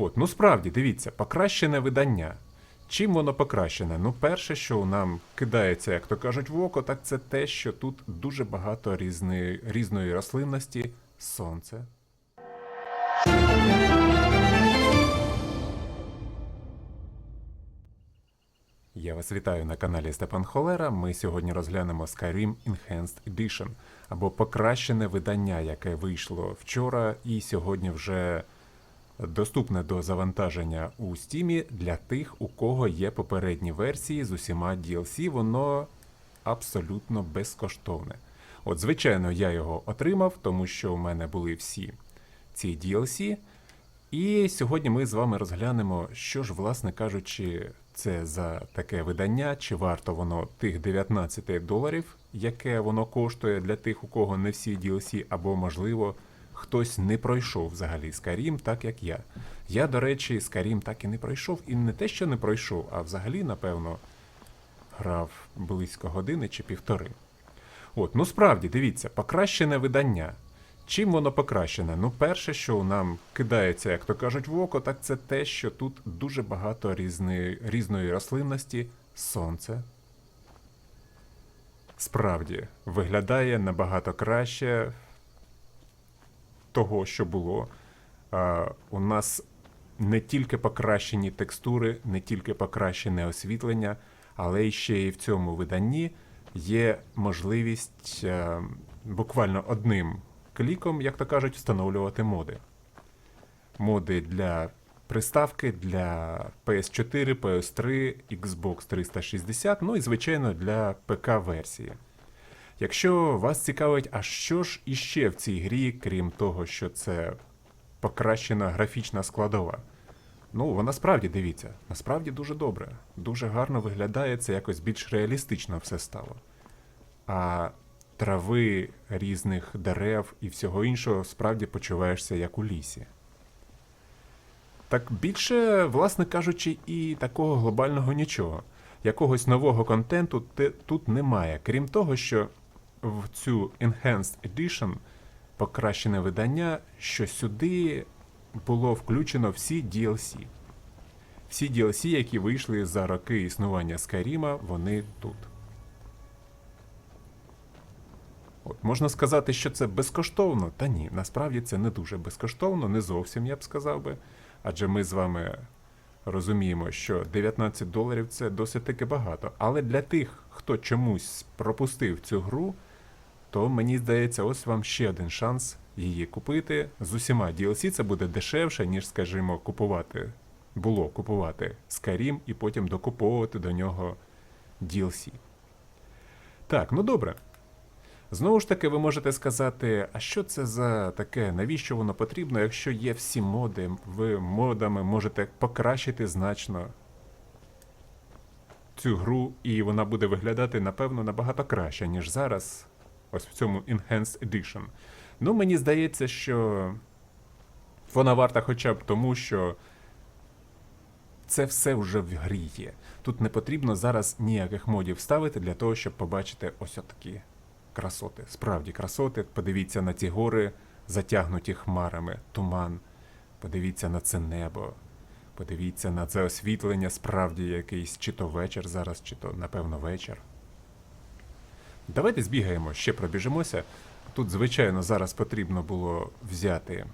От, ну справді, дивіться, покращене видання. Чим воно покращене? Ну, перше, що нам кидається, як то кажуть, в око, так це те, що тут дуже багато різної, різної рослинності, сонце. Я вас вітаю на каналі Степан Холера. Ми сьогодні розглянемо Skyrim Enhanced Edition, або покращене видання, яке вийшло вчора і сьогодні вже доступне до завантаження у Steam для тих, у кого є попередні версії з усіма DLC. Воно абсолютно безкоштовне. От, звичайно, я його отримав, тому що у мене були всі ці DLC. І сьогодні ми з вами розглянемо, що ж, власне кажучи, це за таке видання, чи варто воно тих 19 доларів, яке воно коштує для тих, у кого не всі DLC, або, можливо, хтось не пройшов взагалі Skyrim, так як я. Я, до речі, Skyrim так і не пройшов, і не те, що не пройшов, а взагалі, напевно, грав близько години чи півтори. От, ну справді, дивіться, покращене видання. Чим воно покращене? Ну, перше, що нам кидається, як то кажуть, в око, так це те, що тут дуже багато різної, різної рослинності, сонце. Справді, виглядає набагато краще того, що було. У нас не тільки покращені текстури, не тільки покращене освітлення, але ще і в цьому виданні є можливість е, буквально одним кліком, як то кажуть, встановлювати моди. Моди для приставки для PS4, PS3, Xbox 360, ну і, звичайно, для ПК-версії. Якщо вас цікавить, а що ж іще в цій грі, крім того, що це покращена графічна складова. Ну, вона справді дивіться, насправді дуже добре. Дуже гарно виглядає, це якось більш реалістично все стало. А трави різних дерев і всього іншого справді почуваєшся як у лісі. Так більше, власне кажучи, і такого глобального нічого. Якогось нового контенту те- тут немає. Крім того, що в цю Enhanced Edition покращене видання, що сюди було включено всі DLC. Всі DLC, які вийшли за роки існування Скайріма, вони тут. От, можна сказати, що це безкоштовно, та ні, насправді це не дуже безкоштовно, не зовсім я б сказав би. Адже ми з вами розуміємо, що 19 доларів це досить таки багато. Але для тих, хто чомусь пропустив цю гру, то мені здається, ось вам ще один шанс її купити. З усіма DLC це буде дешевше, ніж, скажімо, купувати. Було купувати Skyrim і потім докуповувати до нього DLC. Так, ну добре. Знову ж таки, ви можете сказати, а що це за таке, навіщо воно потрібно, якщо є всі моди, ви модами можете покращити значно цю гру, і вона буде виглядати, напевно, набагато краще, ніж зараз, ось в цьому Enhanced Edition. Ну, мені здається, що вона варта хоча б тому, що це все вже в грі є. Тут не потрібно зараз ніяких модів ставити для того, щоб побачити ось отакі красоти. Справді красоти. Подивіться на ці гори, затягнуті хмарами, туман. Подивіться на це небо. Подивіться на це освітлення, справді якийсь чи то вечір зараз, чи то, напевно, вечір. Давайте збігаємо, ще пробіжимося. Тут, звичайно, зараз потрібно було взяти.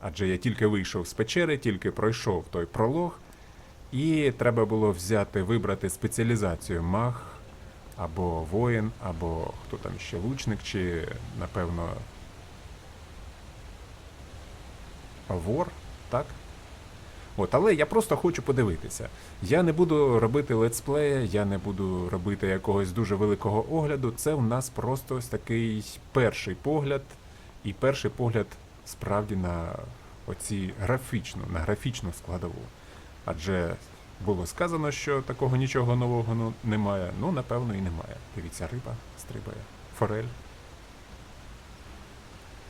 Адже я тільки вийшов з печери, тільки пройшов той пролог, і треба було взяти, вибрати спеціалізацію маг, або воїн, або хто там ще лучник, чи, напевно, вор, так? От, але я просто хочу подивитися. Я не буду робити летсплея, я не буду робити якогось дуже великого огляду. Це в нас просто ось такий перший погляд, і перший погляд справді на оці графічну, на графічну складову. Адже було сказано, що такого нічого нового ну, немає. Ну, напевно, і немає. Дивіться, риба стрибає, форель.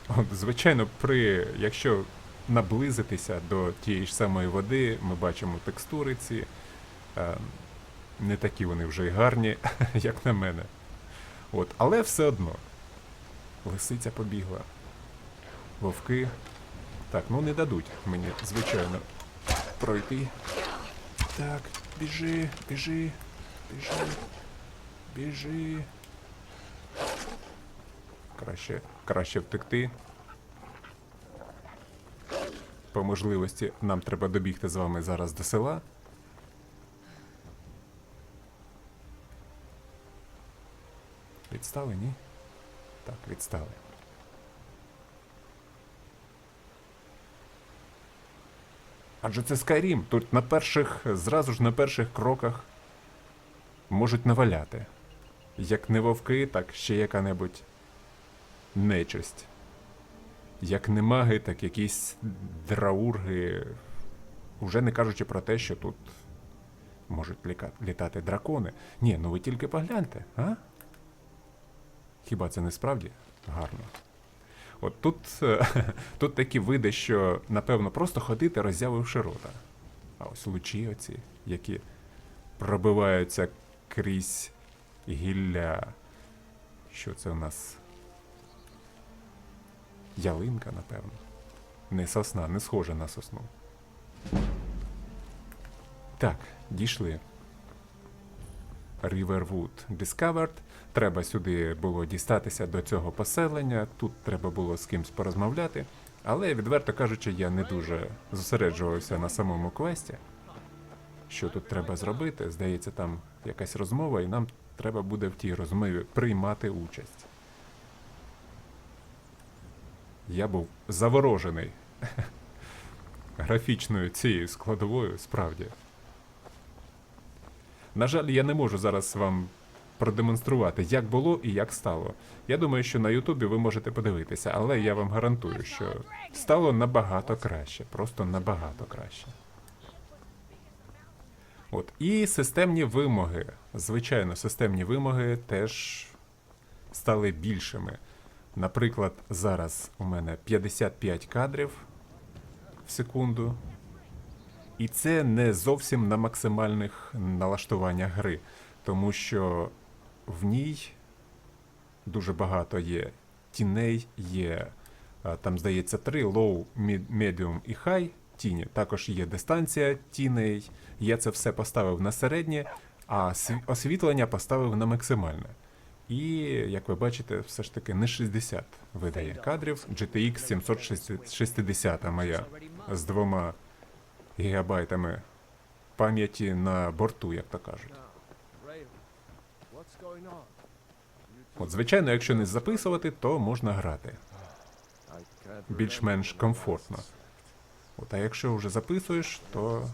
От, звичайно, при, якщо наблизитися до тієї ж самої води, ми бачимо текстури ці. Е, не такі вони вже й гарні, як на мене. От, але все одно. Лисиця побігла. Вовки. Так, ну не дадуть мені, звичайно, пройти. Так, біжи, біжи, біжи, біжи. Краще, краще втекти. По можливості нам треба добігти з вами зараз до села. Відстали, ні? Так, відстали. Адже це Skyrim. Тут на перших, зразу ж на перших кроках можуть наваляти. Як не вовки, так ще яка-небудь нечисть. Як не маги, так якісь драурги. Уже не кажучи про те, що тут можуть літати дракони. Ні, ну ви тільки погляньте, а? Хіба це не справді гарно? От тут, е, тут такі види, що напевно просто ходити, роззявивши рота. А ось лучі оці, які пробиваються крізь гілля. Що це у нас? Ялинка, напевно. Не сосна, не схожа на сосну. Так, дійшли. Riverwood Discovered. Треба сюди було дістатися до цього поселення. Тут треба було з кимсь порозмовляти. Але, відверто кажучи, я не дуже зосереджувався на самому квесті. Що тут треба зробити? Здається, там якась розмова, і нам треба буде в тій розмові приймати участь. Я був заворожений графічною цією складовою, справді. На жаль, я не можу зараз вам продемонструвати, як було і як стало. Я думаю, що на Ютубі ви можете подивитися, але я вам гарантую, що стало набагато краще, просто набагато краще. От. І системні вимоги. Звичайно, системні вимоги теж стали більшими. Наприклад, зараз у мене 55 кадрів в секунду. І це не зовсім на максимальних налаштуваннях гри, тому що в ній дуже багато є тіней, є там, здається, три low, medium і high тіні. Також є дистанція тіней. Я це все поставив на середнє, а освітлення поставив на максимальне. І, як ви бачите, все ж таки не 60 видає кадрів. GTX 760 моя з двома гігабайтами пам'яті на борту, як то кажуть. От, звичайно, якщо не записувати, то можна грати більш-менш комфортно. От, а якщо вже записуєш, то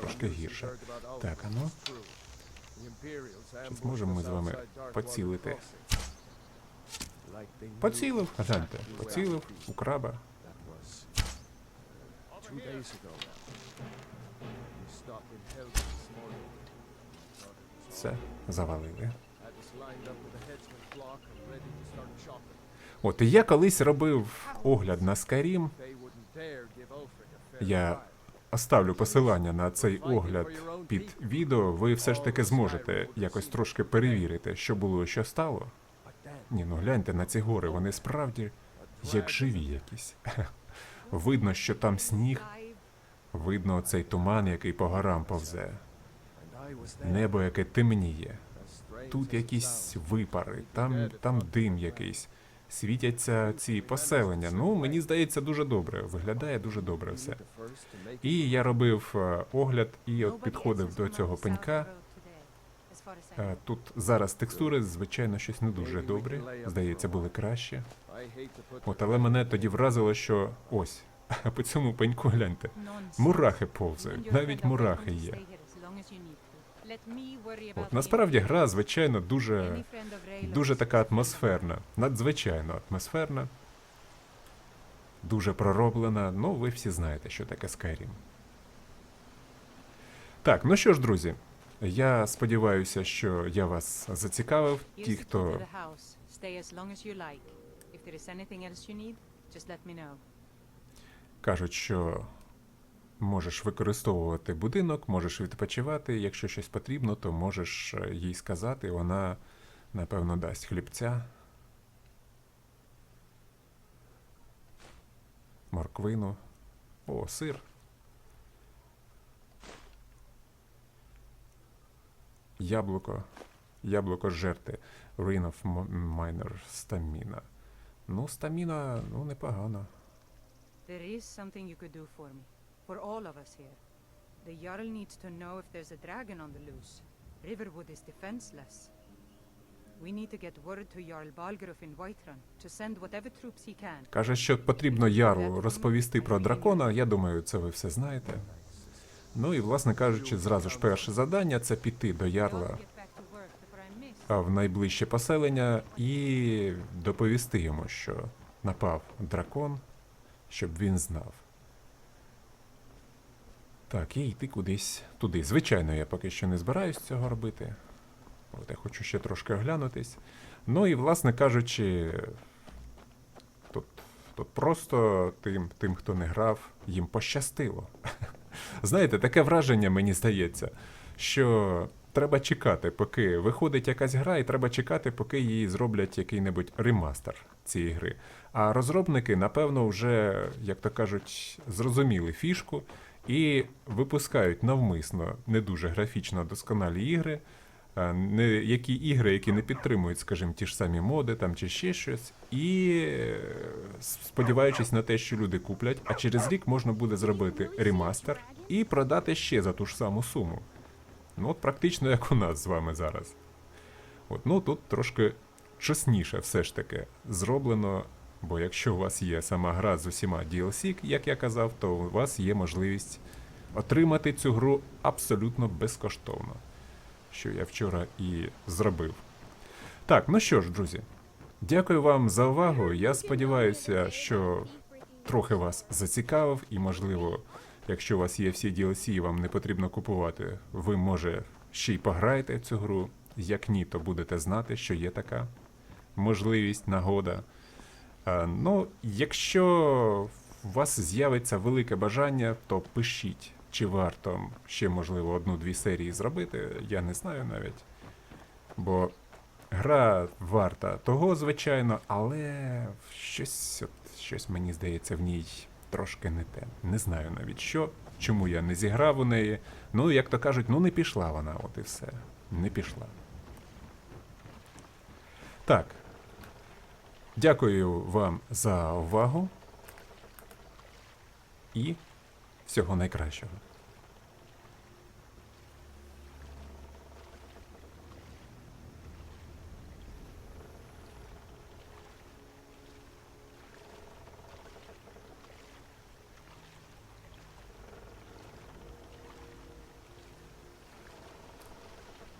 трошки гірше. Так, а ну, Чи зможемо ми з вами поцілити? поцілив, гляньте, поцілив у краба. Все, завалили. От і я колись робив огляд на Skyrim. Я оставлю посилання на цей огляд під відео. Ви все ж таки зможете якось трошки перевірити, що було і що стало. Ні, ну гляньте на ці гори, вони справді як живі якісь. Видно, що там сніг, видно цей туман, який по горам повзе, небо, яке темніє. Тут якісь випари, там, там дим якийсь. Світяться ці поселення. Ну, мені здається, дуже добре. Виглядає дуже добре все. І я робив е, огляд і от підходив до цього пенька. Е, Тут зараз текстури, звичайно, щось не дуже добрі. Здається, були краще. От, але мене тоді вразило, що ось, по цьому пеньку гляньте. Мурахи повзають, навіть мурахи є. От насправді гра, звичайно, дуже, дуже така атмосферна, надзвичайно атмосферна, дуже пророблена. Ну, ви всі знаєте, що таке Skyrim. Так, ну що ж, друзі, я сподіваюся, що я вас зацікавив. Ті, хто кажуть, що можеш використовувати будинок, можеш відпочивати. Якщо щось потрібно, то можеш е, їй сказати, вона напевно дасть хлібця. морквину. О, сир. Яблуко. Яблуко жерти. Ring of Minor Stamina. Ну, стаміна, ну, непогано. There is something you could do for me. For all of us here. The Jarl needs to know if there's a dragon on the loose. Riverwood is defenseless. We need to get word to Jarl Balgruuf in Whiterun to send whatever troops he can. Каже, що потрібно Яру розповісти про дракона. Я думаю, це ви все знаєте. Ну і, власне кажучи, зразу ж перше завдання це піти до Ярла в найближче поселення і доповісти йому, що напав дракон, щоб він знав. Так, і йти кудись туди. Звичайно, я поки що не збираюсь цього робити. От я хочу ще трошки оглянутись. Ну і, власне кажучи, тут, тут просто тим, тим, хто не грав, їм пощастило. Знаєте, таке враження мені здається, що треба чекати, поки виходить якась гра, і треба чекати, поки її зроблять який-небудь ремастер цієї гри. А розробники, напевно, вже, як то кажуть, зрозуміли фішку і випускають навмисно не дуже графічно досконалі ігри. е, Не які ігри, які не підтримують, скажімо, ті ж самі моди там чи ще щось, і е, сподіваючись на те, що люди куплять, а через рік можна буде зробити ремастер і продати ще за ту ж саму суму. Ну, от практично як у нас з вами зараз. От, ну тут трошки чесніше все ж таки зроблено. Бо якщо у вас є сама гра з усіма DLC, як я казав, то у вас є можливість отримати цю гру абсолютно безкоштовно, що я вчора і зробив. Так, ну що ж, друзі, дякую вам за увагу. Я сподіваюся, що трохи вас зацікавив, і, можливо, якщо у вас є всі DLC і вам не потрібно купувати, ви може ще й пограєте цю гру. Як ні, то будете знати, що є така можливість, нагода. А, ну, якщо у вас з'явиться велике бажання, то пишіть, чи варто ще, можливо, одну-дві серії зробити, я не знаю навіть. Бо гра варта того, звичайно, але щось, от, щось мені здається в ній трошки не те. Не знаю навіть що, чому я не зіграв у неї. Ну, як то кажуть, ну не пішла вона, от і все. Не пішла. Так. Дякую вам за увагу і всього найкращого.